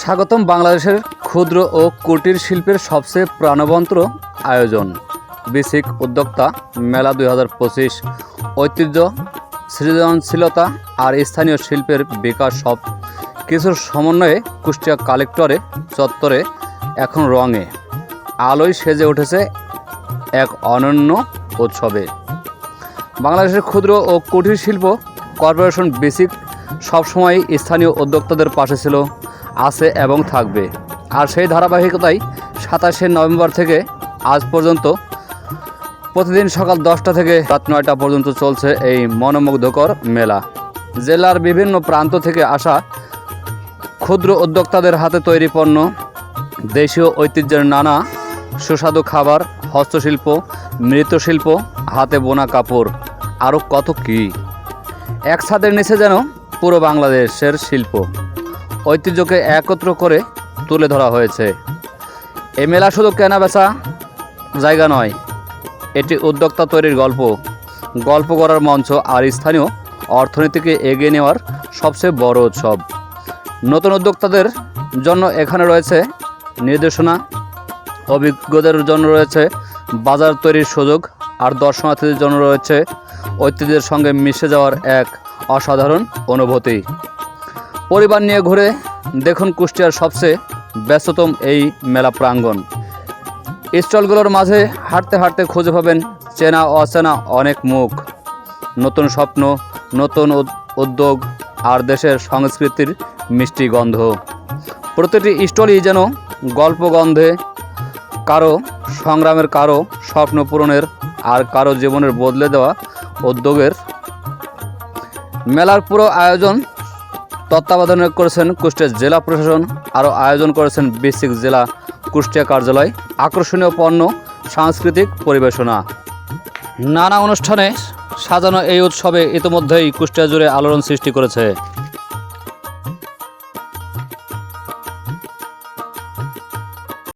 স্বাগতম বাংলাদেশের ক্ষুদ্র ও কুটির শিল্পের সবচেয়ে প্রাণবন্ত আয়োজন। বিসিক উদ্যোক্তা মেলা দুই হাজার পঁচিশ। ঐতিহ্য, সৃজনশীলতা আর স্থানীয় শিল্পের বিকাশ সব কিছুর সমন্বয়ে কুষ্টিয়া কালেক্টরে চত্বরে এখন রঙে আলোয় সেজে উঠেছে এক অনন্য উৎসবে। বাংলাদেশের ক্ষুদ্র ও কুটির শিল্প কর্পোরেশন বেসিক সবসময় স্থানীয় উদ্যোক্তাদের পাশে ছিল। আছে এবং থাকবে। আর সেই ধারাবাহিকতায় সাতাশে নভেম্বর থেকে আজ পর্যন্ত প্রতিদিন সকাল দশটা থেকে রাত নয়টা পর্যন্ত চলছে এই মনোমুগ্ধকর মেলা। জেলার বিভিন্ন প্রান্ত থেকে আসা ক্ষুদ্র উদ্যোক্তাদের হাতে তৈরি পণ্য, দেশীয় ঐতিহ্যের নানা সুস্বাদু খাবার, হস্তশিল্প, মৃৎশিল্প, হাতে বোনা কাপড়। আরও কত কী? এক ছাদের নিচে যেন পুরো বাংলাদেশের শিল্প। ঐতিহ্যকে একত্র করে তুলে ধরা হয়েছে। এই মেলা শুধু কেনা বেচা জায়গা নয়, এটি উদ্যোক্তা তৈরির গল্প। গল্প করার মঞ্চ আর স্থানীয় অর্থনীতিকে এগিয়ে নেওয়ার সবচেয়ে বড় উৎসব। নতুন উদ্যোক্তাদের জন্য এখানে রয়েছে নির্দেশনা, অভিজ্ঞদের জন্য রয়েছে বাজার তৈরির সুযোগ, আর দর্শনার্থীদের জন্য রয়েছে ঐতিহ্যের সঙ্গে মিশে যাওয়ার এক অসাধারণ অনুভূতি। পরিবার নিয়ে ঘুরে দেখুন কুষ্টিয়ার সবচেয়ে ব্যস্ততম এই মেলা প্রাঙ্গণ। স্টলগুলোর মাঝে হাঁটতে হাঁটতে খুঁজে পাবেন চেনা অচেনা অনেক মুখ। নতুন স্বপ্ন, নতুন উদ্যোগ আর দেশের সংস্কৃতির মিষ্টি গন্ধ। প্রতিটি স্টলই যেন গল্প গন্ধে, কারও সংগ্রামের, কারও স্বপ্ন পূরণের আর কারও জীবনের বদলে দেওয়া উদ্যোগের। মেলার পুরো আয়োজন তত্ত্বাবধানে করেছেন কুষ্টিয়া জেলা প্রশাসন, আরও আয়োজন করেছেন বেসিক জেলা কুষ্টিয়া কার্যালয়। আকর্ষণীয় পণ্য, সাংস্কৃতিক পরিবেশনা। নানা অনুষ্ঠানে সাজানো এই উৎসবে ইতিমধ্যেই কুষ্টিয়া জুড়ে আলোড়ন সৃষ্টি করেছে।